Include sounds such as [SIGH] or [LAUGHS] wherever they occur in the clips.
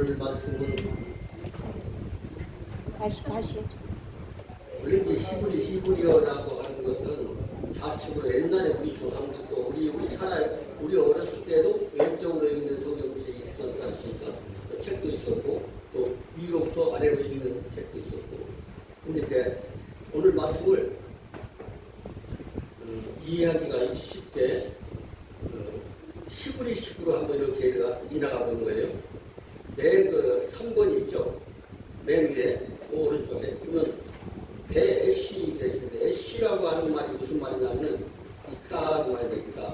오늘 말씀은 다시 다시 이제 시부리 시부리어라고 하는 것은 좌측으로 옛날에 우리 조상들도 우리 우리 살아 우리 어렸을 때도 왼쪽으로 읽는 성경책이 있었지 않습니까? 그 책도 있었고 또 위로부터 아래로 읽는 책도 있었고 근데 이제 오늘 말씀을 음, 이해하기가 쉽게 어, 시부리 시부로 한번 이렇게 지나가 본 거예요. 맨그 3번 있죠. 맨 위에 오른쪽에 그러면 대애쉬 됐습니다. 애쉬라고 하는 말이 무슨 말이냐면 있다고 말이 됩니다.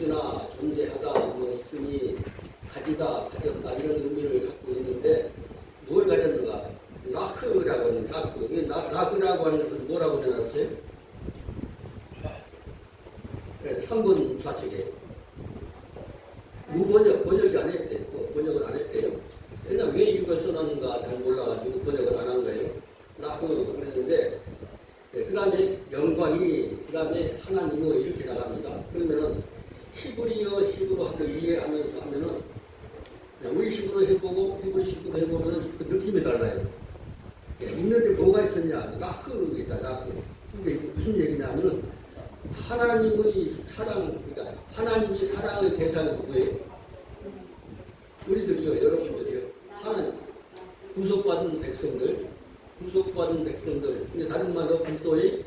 있으나 존재하다, 뭐 있으니 가지다, 가졌다 이런 의미를 갖고 있는데 뭘 가졌는가? 라흐라고 하는 라흐. 이 라- 라흐라고 하는 것은 뭐라고 해놨어요? 네, 3번 좌측에 무번역, 번역이. 뭐 번역을 안 했대요. 옛날 왜 이걸 써놨는가 잘 몰라가지고 번역을 안 한 거예요. 라흐 그랬는데, 그 다음에 영광이, 그 다음에 하나님으로 이렇게 나갑니다. 그러면은 히브리어 식으로 하면 이해하면서 하면은 그냥 우리 식으로 해보고 히브리 식으로 해보면 그 느낌이 달라요. 예, 있는데 뭐가 있었냐? 라흐 있다, 라흐. 근데 이게 무슨 얘기냐면은 하나님의 사랑, 그러니까 하나님이 사랑의 대상이 누구예요? 우리들이요, 여러분들이요. 하나님, 구속받은 백성들, 구속받은 백성들. 근데 다른 말로 그리스도의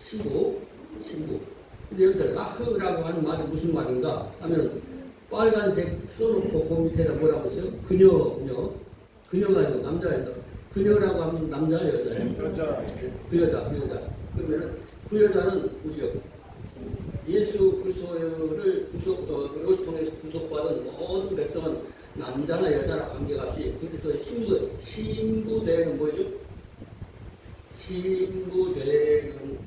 신부, 신부. 근데 여기서 라흐라고 하는 말이 무슨 말인가 하면 빨간색 써놓고 그 밑에다 뭐라고 써요? 그녀, 그녀. 그녀가 아니고 남자예요. 그녀라고 하면 남자예요, 여자예요? 여자. 그 여자, 그 여자. 그러면은 그 여자는 우리요. 예수 그리스도를 구속, 어, 그걸 통해서 구속받은 모든 백성은 남자나 여자나 관계없이 그리스도의 신부, 신부되는 뭐죠? 신부되는,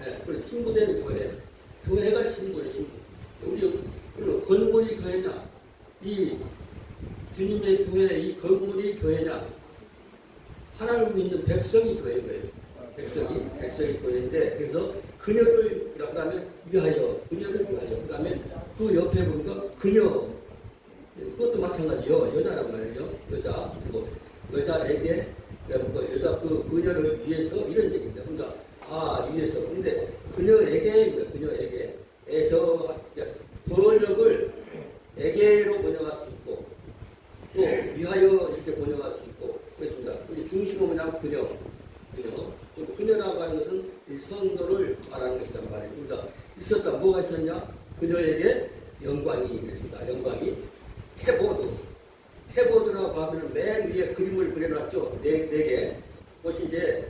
네, 그래, 신부되는 교회. 교회가 신부예요, 신부. 우리, 그리고 건물이 교회냐? 이 주님의 교회, 이 건물이 교회냐? 하나님을 믿는 백성이 교회인 거예요. 백성이, 백성이 교회인데, 그래서 그녀를, 그 다음에 위하여, 그녀를 위하여, 그 다음에 그 옆에 보니까 그녀, 그것도 마찬가지요. 여자란 말이에요. 여자. 그리고 여자에게, 그 여자 그 그녀를 위해서 이런 얘기입니다. 그러니까, 아, 위해서. 근데 그녀에게, 그녀에게, 에서, 번역을 에게로 번역할 수 있고, 또 위하여 이렇게 번역할 수 있고 그렇습니다. 중심은 뭐냐면 그녀, 그녀. 또 그녀라고 하는 것은 이 성도를 말하는 것이란 말이에요. 그러니까 있었다 뭐가 있었냐? 그녀에게 영광이 그랬습니다. 영광이 캐보드, 캐보드라고 하면 맨 위에 그림을 그려놨죠. 네, 네 개. 그것이 이제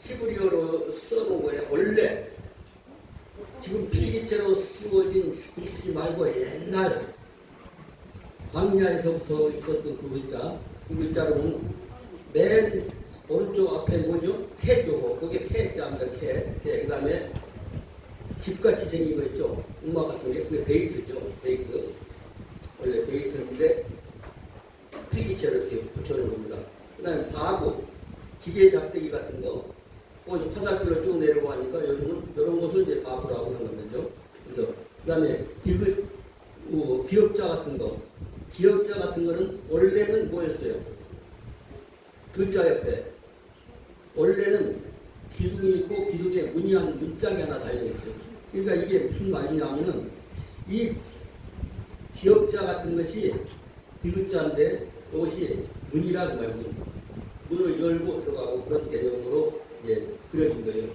히브리어로 써놓은 거예요. 원래 지금 필기체로 쓰워진 글씨 말고 옛날 광야에서부터 있었던 그 글자, 그 글자로는 맨 오른쪽 앞에 뭐죠? 캐죠. 그게 캐자입니다. 캐. 캐. 그 다음에 집같이 생긴 거 있죠? 음악 같은 게 그게 베이트죠. 베이트. 원래 베이트인데 필기체로 이렇게 붙여놓은 겁니다. 그 다음에 바구, 기계 잡대기 같은 거. 거기서 화살표로 쭉 내려가니까 요즘은 이런 것을 이제 바구라고 하는 거죠. 그 다음에 디귿, 뭐 기업자 같은 거. 기업자 같은 거는 원래는 뭐였어요? 글자 옆에 원래는 기둥이 있고 기둥에 문양 문짝이 하나 달려 있어요. 그러니까 이게 무슨 말이냐면은 이 기업자 같은 것이 디귿자인데 이것이 문이라고 말고 문을 열고 들어가고 그런 개념으로 이제 그려진 거예요.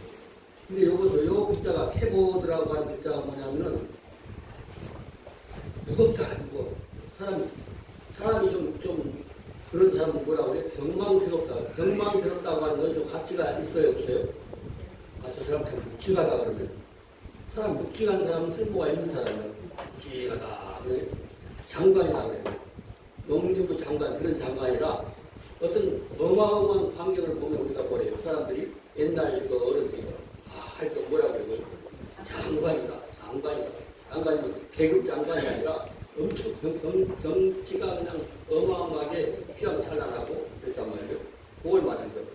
근데 요것을 요 글자가 캐보드라고 하는 글자가 뭐냐면은 무겁다 이거 사람 사람이 좀좀 그런 사람은 뭐라고 그래? 경망스럽다. 경망스럽다고 하는 건 좀 가치가 있어요 없어요? 아 저 사람 참 묵직하다 그러면 사람 묵직한 사람은 쓸모가 있는 사람이야. 묵직하다 그래? 장관이다 그래. 농림부 장관 그런 장관이라 어떤 어마어마한 광경을 보면 우리가 뭐래요. 사람들이 옛날 그 어른들이 아 할때 뭐라고 그래 그걸 장관이다. 장관이다. 장관이 계급 장관이 아니라 엄청 경, 경, 정치가 그냥 어마어마하게 휘황찬란하고 그랬단 말이에요. 그걸 말하는 거예요.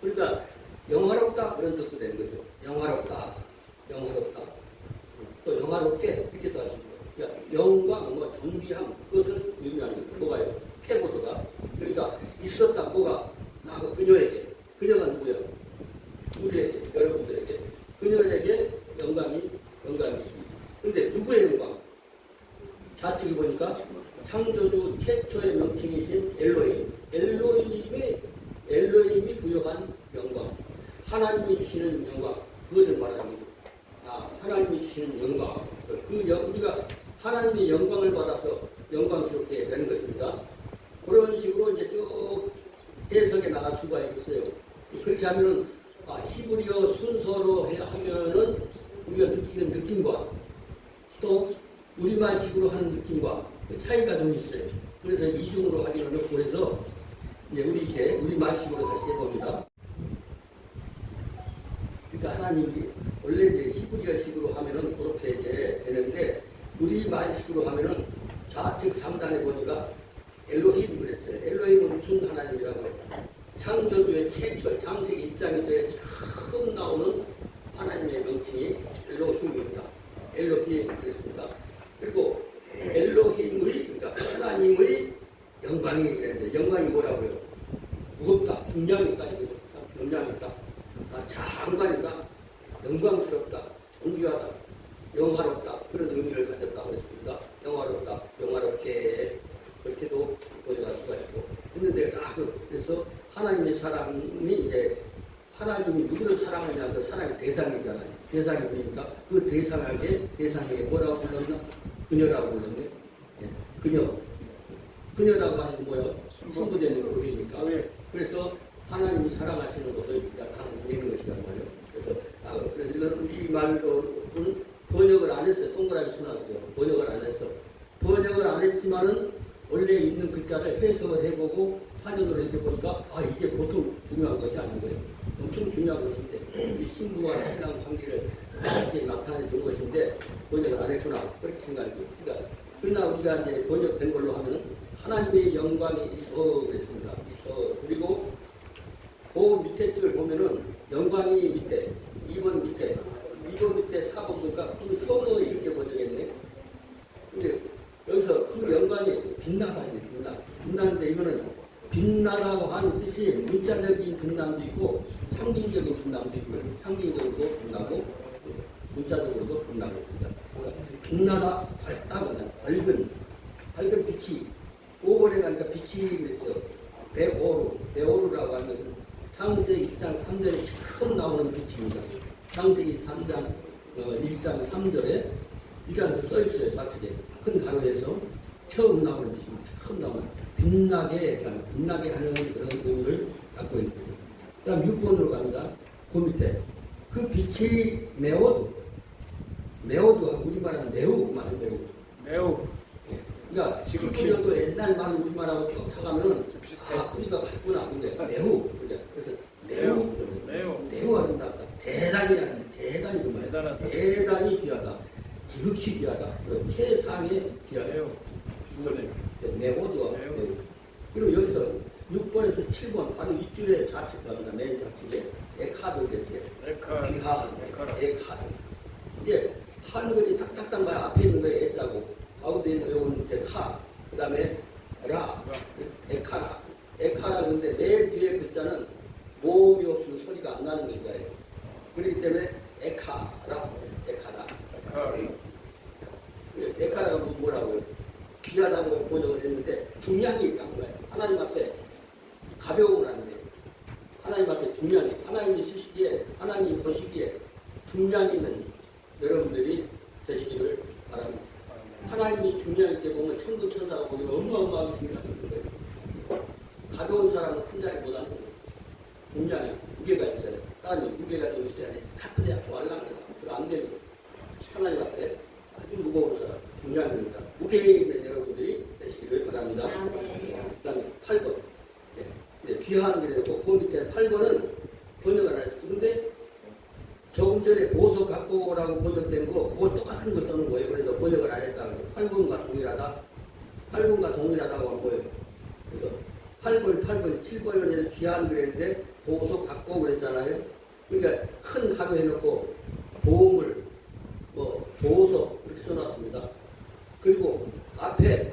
그러니까 영화롭다 그런 뜻도 되는 거죠. 영화롭다. 영화롭다. 또 영화롭게 이렇게 도 하십니다. 그러니까 영광, 뭐 정비함 그것을 의미하는 거예요. 뭐가요? 태고도가. 그러니까 있었다 뭐가 나그 그녀에게 그녀가 누구예요? 우리에게 여러분들에게 그녀에게 영광이 영광이 있습니다. 그런데 누구의 영광? 좌측에 보니까 창조주 최초의 명칭이신 엘로힘, 엘로힘의 엘로힘이 부여한 영광, 하나님이 주시는 영광, 그것을 말합니다. 아, 하나님이 주시는 영광, 그 영, 우리가 하나님의 영광을 받아서 영광스럽게 되는 것입니다. 그런 식으로 이제 쭉 해석해 나갈 수가 있어요. 그렇게 하면은 아, 히브리어 순서로 해 하면은 우리가 느끼는 느낌과 또 우리말식으로 하는 느낌과 그 차이가 좀 있어요. 그래서 이중으로 하기로는 그래서 이제 우리 이제 우리말식으로 다시 해봅니다. 그러니까 하나님이 원래 이제 히브리어식으로 하면은 그렇게 이제 되는데 우리 말식으로 하면은 좌측 3단에 보니까 엘로힘 그랬어요. 엘로힘은 무슨 하나님이라고? 창조주의 최초 창세기 1장에 처음 나오는 하나님의 명칭이 엘로힘입니다. 엘로힘 그랬습니다. 그리고 엘로힘의 그러니까 하나님의 영광이 그랬는데 영광이 뭐라고요? 무겁다, 중량있다, 이거죠. 중량있다, 아, 장관이다, 영광스럽다, 존귀하다, 영화롭다 그런 의미를 가졌다고 했습니다. 영화롭다, 영화롭게 그렇게도 번역할 수가 있고 했는데 딱 그래서 하나님의 사랑이 이제 하나님이 누구를 사랑하냐 그 사랑의 대상이잖아요. 대상이 보니까 그 대상에게 대상에게 뭐라고 불렀나? 그녀라고 불렀네. 예, 그녀. 그녀라고 하는 게 뭐예요? 신부되는 교회니까. 그래서 하나님이 사랑하시는 것을 나타내는 것이란 말이에요. 그래서 아, 그래서 우리 말로는 번역을 안 했어요. 동그라미 쳐놨어요. 번역을 안 했어. 번역을 안 했지만은 원래 있는 글자를 해석을 해보고 사전으로 이렇게 보니까 아 이게 보통 중요한 것이 아닌 거예요. 엄청 중요한 것인데 이 신부와 신랑 관계를 이렇게 나타내 준 것인데 번역을 안 했구나 그렇게 생각이 그러니까 그러나 우리가 이제 번역된 걸로 하면 하나님의 영광이 있어 그랬습니다. 있어 그리고 그 밑에 줄 보면은 영광이 밑에 2번 밑에 2번 밑에 4번 보니까 그 성어 이렇게 번역했네. 근데 여기서 그 영광이 빛나다 이제 빛나 빛나는데 이거는 빛나라고 하는 뜻이 문자적인 빛남도 있고 상징적인 빛남도 있고 상징적으로도 빛나고 문자적으로도 빛나고 그러니까 빛나다 밝다 그냥 밝은 밝은 빛이 5번에 가니까 베오루 베오루라고 하는 것은 창세기 1장 3절에 처음 나오는 빛입니다. 창세기 3장 어, 1장 3절에 1장에서 써 있어요 좌측에 큰 가로에서 처음 나오는 빛입니다 처음 나오는 빛나게 빛나게 하는 그런 의미를 갖고 있는 거죠 그 다음 6번으로 갑니다. 그 밑에 그 빛이 매워도 매워도 우리말하면 매우 말은 매우. 매우. 예. 그러니까 지금 지금도 옛날 말 우리말하고 쭉 타가면은. 아 뿌리가 갔구나 근데 매우 그죠? 그래서 매우 매우. 매우. 아름답다. 대단히 대단히 그 말이야. 대단히 귀하다. 지극히 귀하다. 그리고 최상의 귀하다. 매우. 비슷하네. 매우도 매우. 매우. 그리고 여기서 6번에서 7번 바로 윗줄에 좌측 갑니다. 맨 좌측에. 에카드 됐어요 에카 귀한 에카라. 에카드. 이제 한글이 딱딱딱 봐야 앞에 있는 거에 에자고 있는 요거는 이제 카 그 다음에 라 에카라. 에카라 근데 맨 뒤에 글자는 모음이 없으면 소리가 안 나는 글자예요. 그렇기 때문에 에카라. 에카라. 에카 에카라가 뭐- 뭐라고요? 귀하다고 번역을 했는데 중량이 있다는 거예요. 하나님 앞에 가벼움을 하는데 하나님 앞에 중량이 하나님이 쓰시기에 하나님이 보시기에 중량 있는 여러분들이 되시기를 바랍니다. 하나님이 중량 있게 보면 천국 천사가 보기에 어마어마하게 거예요. 가벼운 사람은 큰 자리 못 하는 거예요. 중량이 무게가 있어요. 따님 무게가 좀 있어야 돼. 카트야 좋아하려면 그거 안 되는 거예요. 하나님 앞에 아주 무거운 사람, 중량 있는 사람, 무게 있는 여러분들이 되시기를 바랍니다. 그 다음에 8번. 예, 예, 귀한 게 되고, 그 밑에 8번은 번역을 안 했어요. 근데 조금 전에 보석 갖고 오라고 번역된 거, 그거 똑같은 걸 써는 거예요. 그래서 번역을 안 했다는 거예요. 8번과 동일하다. 8번과 동일하다고 한 거예요. 그래서 8번, 8번, 7번을 귀한 그랬는데, 보석 갖고 그랬잖아요. 그러니까 큰 가로 해놓고, 보물, 뭐, 보석, 이렇게 써놨습니다. 그리고 앞에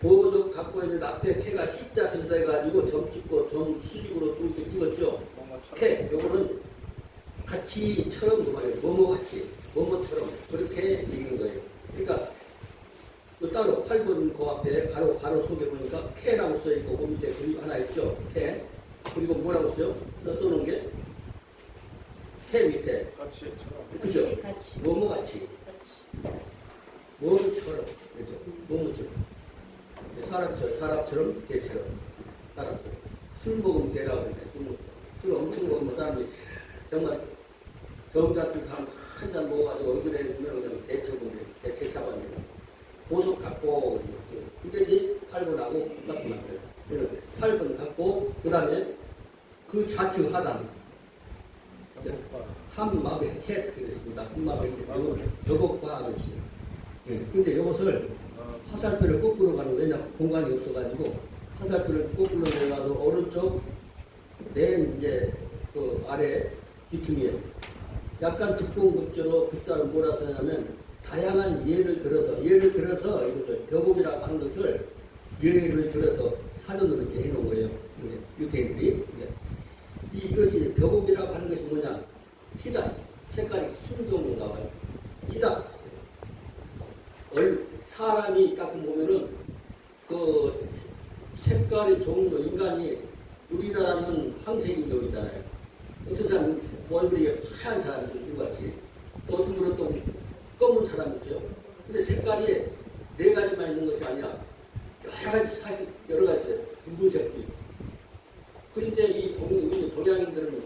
보호적 갖고 있는 앞에 캐가 십자 비슷해가지고 점 찍고 점 수직으로 또 이렇게 찍었죠. 뭐뭐처럼. 캐 요거는 같이처럼 그 말이에요. 뭐뭐 같이 뭐뭐처럼 그렇게 읽는 거예요. 그러니까 또 따로 8번 그 앞에 가로 가로 속에 보니까 캐라고 써 있고 그 밑에 그림 하나 있죠. 캐 그리고 뭐라고 써요? 써- 써놓은 게 캐 밑에 같이처럼. 그죠? 같이, 같이. 뭐뭐 같이 같이. 뭐처럼 그죠? 뭐뭐처럼 사람처럼 사람처럼 개처럼 사람처럼 술 먹으면 개라고 그러네 술, 먹- 술 엄청 먹으면 사람이 정말 정 같은 사람 한 잔 먹어가지고 얼굴에 보면 그냥 개처분해 개, 개차반네 보석 갖고 그 대신 8번하고 나쁜 거예요 그래서 8번 갖고 그 다음에 그 좌측 하단 영국과 한마음에 해 그랬습니다 여곡과 하고 있어요 예, 근데 이것을 어, 화살표를 거꾸로 가는 왜냐 공간이 없어가지고 화살표를 거꾸로 내가서 오른쪽 맨 이제 그 아래 뒤퉁이에 약간 두꺼운 급조로 급사를 몰아서 하냐면 다양한 예를 들어서 예를 들어서 이것을 벼곡이라고 하는 것을 예를 들어서 사전으로 이렇게 해놓은 거예요. 유태인들이 네. 이것이 벼곡이라고 하는 것이 뭐냐 희다 색깔이 흰 종류인가 봐요. 희다 얼, 사람이 딱 보면은 그 색깔의 종류 인간이 우리나라는 황색인종이잖아요. 어떤 사람은 얼굴이 하얀 사람이 누같이 어떤 분은 또 검은 사람이 있어요. 근데 색깔이 네 가지만 있는 것이 아니야. 여러 가지 사실 여러 가지 있어요. 붉은색도 있고. 그런데 이 동, 우리 동양인들은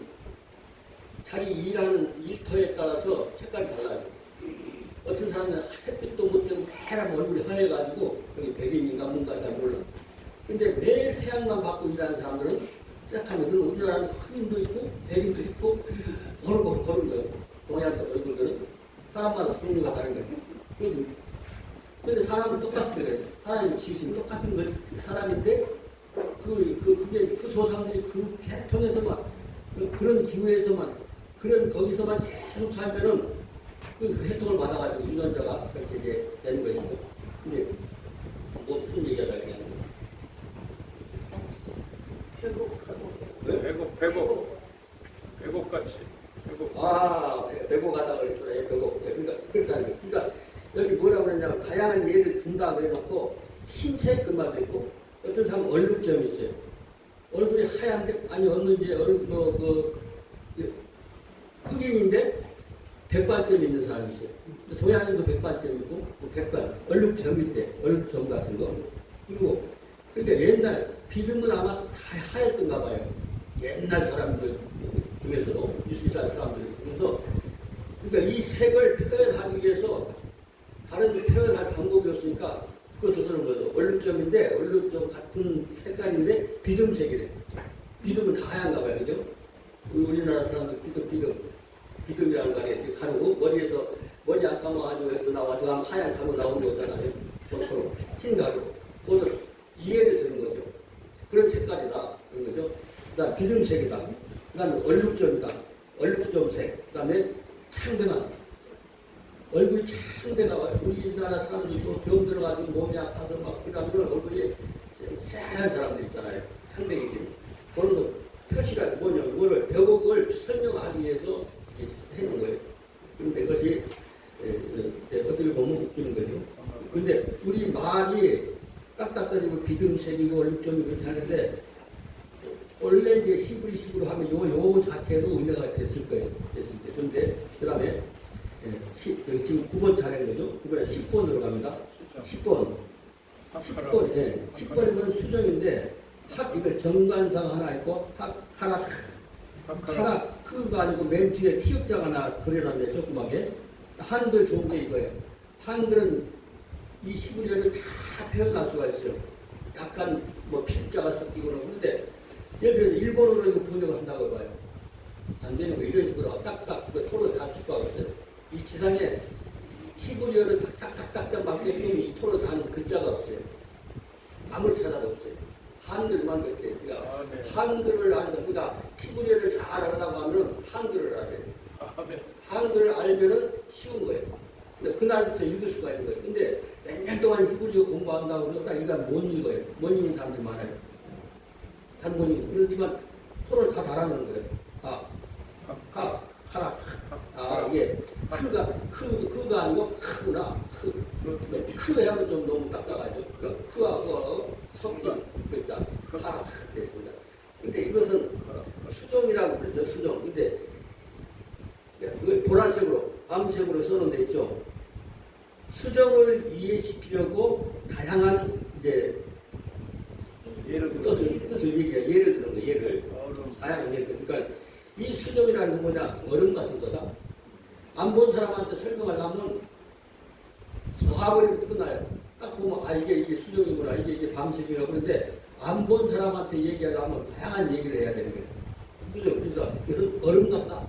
자기 일하는 일터에 따라서 색깔이 달라요. 어떤 사람은 햇빛도 못 쬐고 매일 얼굴이 하얘가지고 여기 백인인가 뭔가 잘 몰라. 근데 태양만 받고 일하는 사람들은 시작하면 우리나라는 흑인도 있고 백인도 있고 버럭버럭 거는 거예요. 동양 얼굴들은 사람마다 종류가 다른 거예요. 그래서 근데 사람은 똑같은 거예요. 하나님 지으신 똑같은 걸 사람인데 그, 그, 그게 그 조상들이 그 계통에서만 그- 그런 기후에서만 그런 거기서만 계속 살면은 그 혈통을 받아가지고 유전자가 그렇게 되는 것이고. 근데 뭐 무슨 얘기하다 그냥. 결국하고. 배고 배고같이 배고 아, 배고 가다 그랬죠. 예, 배고. 예, 그러니까 거. 그러니까 여기 뭐라고 그러냐면 다양한 예를 든다 그래놓고 흰색 금마도 있고 어떤 사람은 얼룩점이 있어요. 얼굴이 하얀데 아니 이제 얼굴 뭐그 흑인인데 백반점 있는 사람이 있어요. 동양인도 백반점 있고 또 백반 얼룩점 있대 얼룩점 같은 거 그리고 그러니까 옛날 비듬은 아마 다 하였던가 봐요. 옛날 사람들 중에서도 유수산 사람들이 그래서 그러니까 이 색을 표현하기 위해서 다른 표현할 방법이 없으니까 그것을 그런 거죠. 얼룩점인데 얼룩점 같은 색깔인데 비듬색이래. 비듬은 다 하얀가 봐요, 그죠? 우리 우리나라 사람들 비듬 비듬 비듬이라는 거 아니에요. 가루 머리에서 머리 안 감아가지고 해서 나와도 한 하얀 가루 나오는 거 있잖아요. 흰 가루. 그거를 이해를 드는 거죠. 그런 색깔이다. 그런 거죠. 그 다음 비듬색이다. 그 다음에 얼룩점이다. 얼룩점색. 그 다음에 창대나. 얼굴이 창대 나와요. 우리나라 사람들이 또병 들어가지고 몸이 아파서 막 그러면 얼굴이 쎄한 사람들 있잖아요. 창대기들. 그런 거 표시가 뭐냐. 뭐를 배곡을 설명하기 위해서 해놓은 거예요. 그런데 그것이 어떻게 보면 웃기는 거죠. 근데 우리 말이 딱딱거리고 비듬색이고 얼룩점이 그렇게 하는데 원래 이제 시부로 하면 요, 요 자체도 은혜가 됐을 거예요. 됐을 때. 근데 그 다음에 지금 9번 차례인 거죠. 이번에 10번으로 갑니다. 10번. 10번, 예. 10번이면 수정인데 학, 이거 정관상 하나 있고 학, 하나, 하나 크가 아니고 맨 뒤에 티역자가 하나 그려놨네, 조그맣게. 한글 좋은 게 이거예요. 한글은 이 시부리를 다 표현할 수가 있어요. 약간 뭐 필자가 섞이거나 그런데 예를 들어서 일본어로 이거 번역을 한다고 봐요. 안 되는 거 이런 식으로 딱딱 그 토로 다 수가 없어요. 이 지상에 히브리어를 딱딱딱딱 맞게끔 이 토로 다는 글자가 없어요. 아무리 찾아도 없어요. 한글만 그렇게 그러니까 아, 네. 한글을 아는 그러니까 히브리어를 잘 알으려고 하면 한글을 알아야 돼요. 아, 네. 한글을 알면은 쉬운 거예요. 근데 그날부터 읽을 수가 있는 거예요. 근데 몇 년 동안 히브리어 공부한다고 그러고 딱 일단 못 읽어요. 못 읽는 사람들이 많아요. 읽는. 그렇지만 토를 다 달아놓은 거예요. 아, 카, 카라. 아, 이게 크가, 크, 크가 아니고 크구나. 크. 크게 하면 좀 너무 딱딱하죠. 그러니까 크하고 섞인 글자, 카라. 됐습니다. 근데 이것은 수정이라고 그러죠. 수정. 근데 그 보라색으로, 암색으로 써놓은 데 있죠. 수정을 이해시키려고 다양한 이제 예를 들어 뜻을, 뜻을 얘기해 예를 거 예를 다양한 예를 그러니까 이 수정이라는 건 뭐냐? 얼음 같은 거다. 안 본 사람한테 설명하려면 화버리면 끝나요. 딱 보면 아 이게 이게 수정이구나. 이게 이게 밤색이라고 그러는데 안 본 사람한테 얘기하려면 다양한 얘기를 해야 되는 거예요. 그죠? 그래서 이것은 얼음 같다.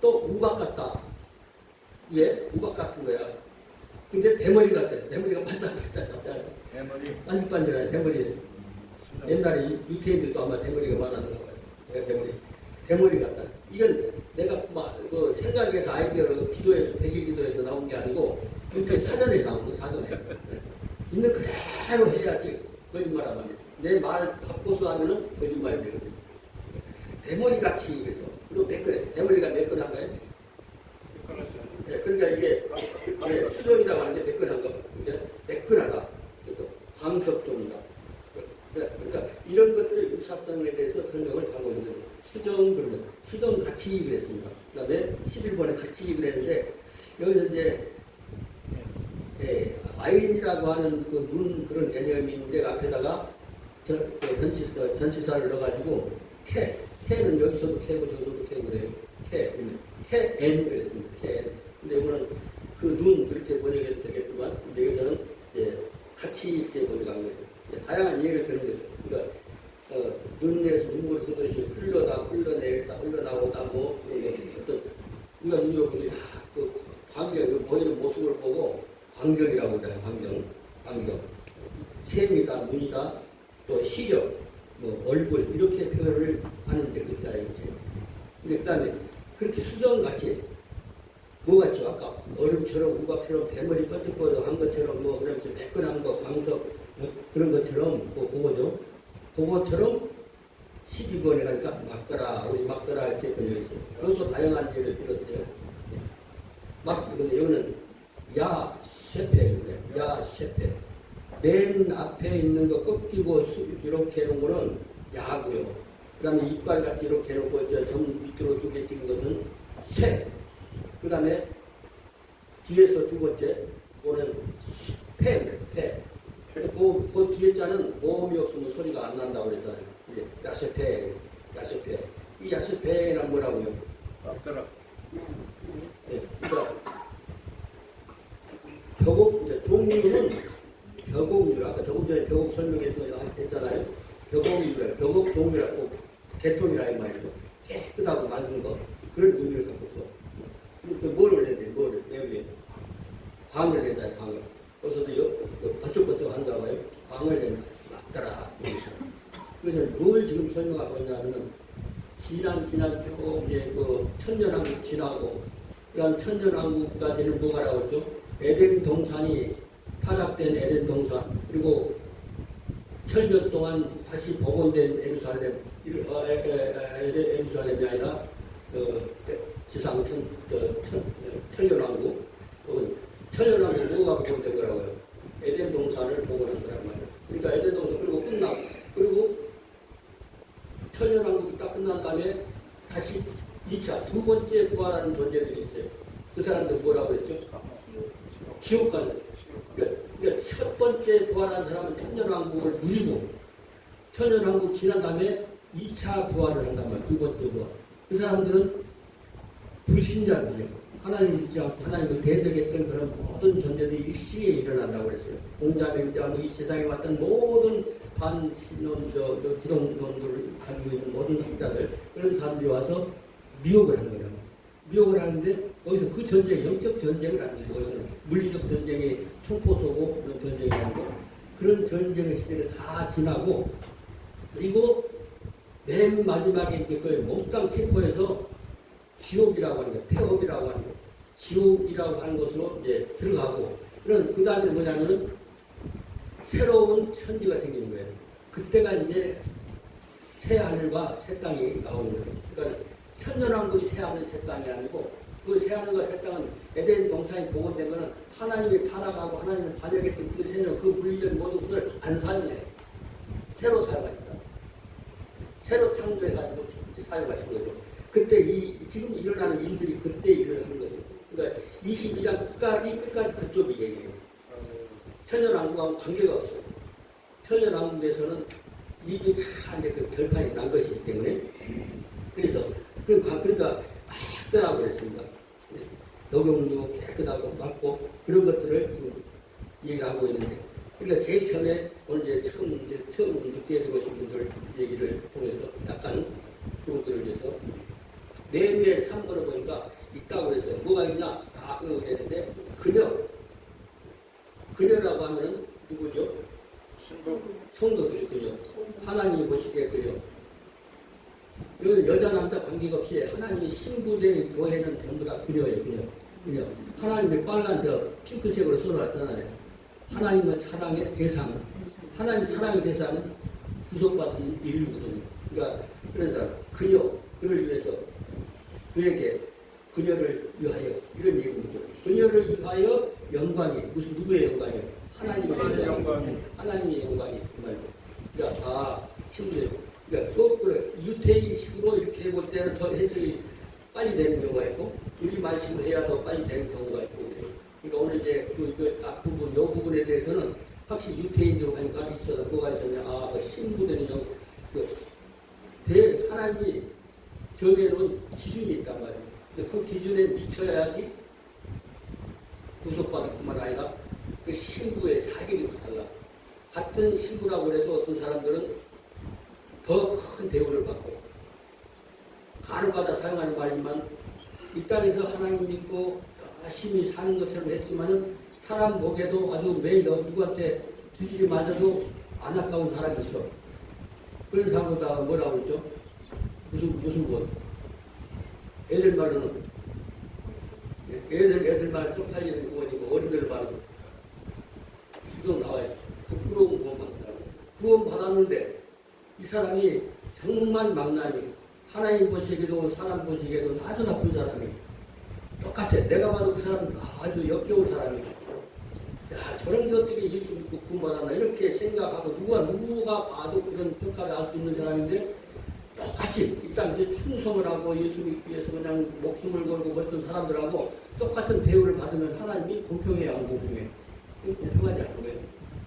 또 우박 같다. 예? 우박 같은 거야. 근데 대머리 같대 대머리가 [LAUGHS] 반짝반짝반짝 대머리 반짝반짝해 대머리. 옛날에 유- 유태인들도 아마 대머리가 많았는가 봐요. 내가 대머리. 대머리 같다. 이건 내가 막그 생각해서 아이디어로 기도해서 대기 기도해서 나온 게 아니고 이렇게 사전에 나온 거 사전에. 네. 있는 그대로 해야지 거짓말하면 안 돼. 내말 바꿔서 하면은 거짓말이 되거든. 대머리 같이 그래서 그리고 매끈해. 대머리가 매끈한가요? 예, 그러니까 이게 예, 수정이라고 하는 게 매끈한 거. 매끈하다. 그래서 광석종이다. 그러니까 이런 것들의 유사성에 대해서 설명을 하고 있는 수정 그러면 수정 가치 그랬습니다. 그 다음에 11번에 가치 그랬는데 여기서 이제 예, 아인이라고 하는 그 눈 그런 개념이 있는데 앞에다가 저, 그 전치사, 전치사를 넣어가지고 캐, 캐는 여기서도 캐고 저기서도 캐고 그래요. 캐, 캐, 엔 그랬습니다. 캐, 엔. 근데 이거는 그 눈 그렇게 번역해도 되겠지만 근데 여기서는 이제 같이 이렇게 번역한 거죠. 이제 다양한 예를 드는 거죠. 그러니까 어, 눈에서 눈물이 흐르듯이 흘러다 흘러내리다 흘러나오다 뭐 그런 거 어떤 우리가 눈으로 아, 그 광경 그 보이는 모습을 보고 광경이라고 그래요. 광경, 광경. 샘이다, 눈이다, 또 시력, 뭐 얼굴 이렇게 표현을 하는 데 글자예요. 이렇게. 근데 그다음에 그렇게 수정같이 뭐같이 아까 얼음처럼 우박처럼 대머리 뻗쩍뻗쩍한 것처럼 뭐 그러면서 매끈한 거 광석 뭐 그런 것처럼 뭐 그거죠. 그거처럼 12번에 가니까 막더라 우리 막더라 이렇게 번역했어요. 그래서 다양한 예를 들었어요. 막 근데 여기는 야 셰페인데 야 셰페 맨 앞에 있는 거 꺾이고 수- 이렇게 해놓은 거는 야고요. 그 다음에 이빨 같이 이렇게 해놓고 저 점 밑으로 두개 찍은 것은 쇠. 그 다음에 뒤에서 두 번째 그거는 폐, 폐. 그, 그 뒤에 자는 모음이 없으면 소리가 안 난다고 그랬잖아요. 이제 야세폐, 야세폐. 이 야세폐란 뭐라고요? 맞더라 네, 그러니까 벽옥 이제 종류는 벽옥류 아까 조금 전에 벽옥 설명했잖아요. 벽옥류라 벽옥 종류라고 개통이라 이 말이죠. 깨끗하고 맑은 거 그런 의미를 갖고 있어. 그뭘 올렸는데 뭘 외우게 광을 낸다 광을. 그래서도 요그 번쩍번쩍 한가 봐요. 광을 낸다 맞더라. 그래서 뭘 지금 설명하고 있냐면은 지난 지난 쭉 이제 그 천년왕국 지나고 그다음 천년왕국까지는 뭐가 나오죠? 에덴 동산이 타락된 에덴 동산 그리고 철몇 동안 다시 복원된 예루살렘 이- 어, 에- 에- 에- 에덴 예루살렘이 아니라 그 지상 천, 저, 천, 천년왕국 혹은 천년왕국 뭐가 복원된 거라고요? 에덴 동산을 복원한 거란 말이에요. 그러니까 에덴 동산 그리고 끝나고 그리고 천년왕국이 딱 끝난 다음에 다시 2차 두 번째 부활하는 존재들이 있어요. 그 사람들 뭐라고 했죠? 지옥 가는. 그러니까, 그러니까 첫 번째 부활한 사람은 천년왕국을 누리고 천년왕국 지난 다음에 2차 부활을 한단 말이에요. 두 번째 부활. 그 사람들은 불신자들이에요. 하나님 믿지 않고 하나님을 대적했던 그런 모든 존재들이 일시에 일어난다고 그랬어요. 공자맹자뭐 이 세상에 왔던 모든 반신론, 기독론들을 가지고 있는 모든 학자들 그런 사람들이 와서 미혹을 한 거예요. 미혹을 하는데 거기서 그 전쟁, 영적 전쟁을 하는 거죠. 거기서는 물리적 전쟁이 총포 쏘고 그런 전쟁이 아니고 그런 전쟁의 시대를 다 지나고 그리고 맨 마지막에 이제 그 몽땅 체포해서 지옥이라고 하는 거예요. 폐업이라고 하는 거예요. 지옥이라고 하는 것으로 이제 들어가고 그런 그 다음에 뭐냐면은 새로운 천지가 생기는 거예요. 그때가 이제 새 하늘과 새 땅이 나오는 거예요. 그러니까 천년왕국이 새 하늘 새 땅이 아니고 그 새 하늘과 새 땅은 에덴 동산이 복원된 거는 하나님이 타락하고 하나님을 반역했던 그 세년 그 물리적 모든 것을 안 사용해 새로 사용하시다. 새로 창조해가지고 사용하신 거죠. 그때 이 지금 일어나는 일들이 그때 일을 하는 거죠. 그러니까 22장 끝까지 끝까지 그쪽 얘기예요. 천연왕국하고 관계가 없어요. 천연왕국에서는 이게 다 이제 그 결판이 난 것이기 때문에 그래서 그 관- 그러니까 깨끗하고 그랬습니다. 네. 녹용도 깨끗하고 맑고 그런 것들을 얘기하고 있는데 그러니까 제일 처음에 오늘 이제 처음 이제 처음 듣게 되신 분들 얘기를 통해서 약간 그분들을 위해서 내부의 삼거를 보니까 있다고 그랬어요. 뭐가 있냐? 아, 그거 그랬는데 그녀 그녀라고 하면은 누구죠? 성도들이 그녀. 하나님이 보시기에 그녀. 여자 남자 관계가 없이 하나님이 신부된 교회는 전부 다 그녀예요, 그녀. 그녀. 하나님이 빨간 저 핑크색으로 써놨잖아요. 하나님은 사랑의 대상. 하나님 사랑의 대상은 구속받은 인류거든요. 그러니까 그런 사람, 그녀, 그를 위해서 그에게 그녀를 위하여 이런 얘기입니다. 그녀를 위하여 영광이 무슨 누구의 영광이요? 하나님의 하나님의 영광. 영광이. 하나님의 영광이 그 말이에요. 그러니까 다 힘들어요. 그러니까 또 그래 유태인식으로 이렇게 해볼 때는 더 해석이 빨리 되는 경우가 있고 우리 말식으로 해야 더 빨리 되는 경우가 있고 그래요. 그러니까 오늘 이제 그, 그 앞부분, 요 부분에 대해서는 확실히 유태인적으로 하니까 있어서 뭐가 있었냐. 아, 그 신부되는 영, 그, 대, 하나님이 정해놓은 기준이 있단 말이에요. 근데 그 기준에 미쳐야지 구속받을 뿐만 아니라 그 신부의 자격이 달라. 같은 신부라고 해도 어떤 사람들은 더 큰 대우를 받고 간혹가다 사용하는 말이지만 이 땅에서 하나님 믿고 열심히 사는 것처럼 했지만은 사람 목에도 아주 매일 누구한테 뒤지게 맞아도 안타까운 사람이 있어. 그런 사람보다 뭐라고 그러죠? 무슨 무슨 뭐 애들 말로는 애들 애들 말 쪽팔리는 구원이고 어린들 말은 이거 나와요. 부끄러운 구원 받더라고. 구원 받았는데 이 사람이 정말 망나니 하나님 보시기에도 사람 보시기에도 아주 나쁜 사람이 똑같아. 내가 봐도 그 사람은 아주 역겨운 사람이야. 야 저런 게 어떻게 예수 믿고 구원받았나 이렇게 생각하고 누가 누가 봐도 그런 평가를 할 수 있는 사람인데 똑같이 이 땅에서 충성을 하고 예수 믿기 위해서 그냥 목숨을 걸고 그랬던 사람들하고 똑같은 대우를 받으면 하나님이 공평해야 안 공평해. 공평하지 않은 거예요.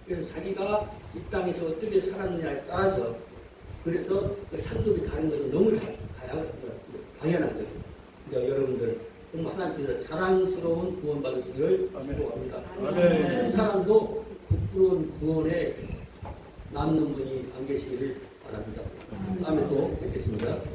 그래서 자기가 이 땅에서 어떻게 살았느냐에 따라서 그래서 그 상급이 다른 것은 너무 다, 당연한 거예요. 그러니까 여러분들 하나님께서 자랑스러운 구원 받으시기를. 축복합니다. 한 사람도 부끄러운 구원에 남는 분이 안 계시기를 바랍니다. 다음에 또 뵙겠습니다.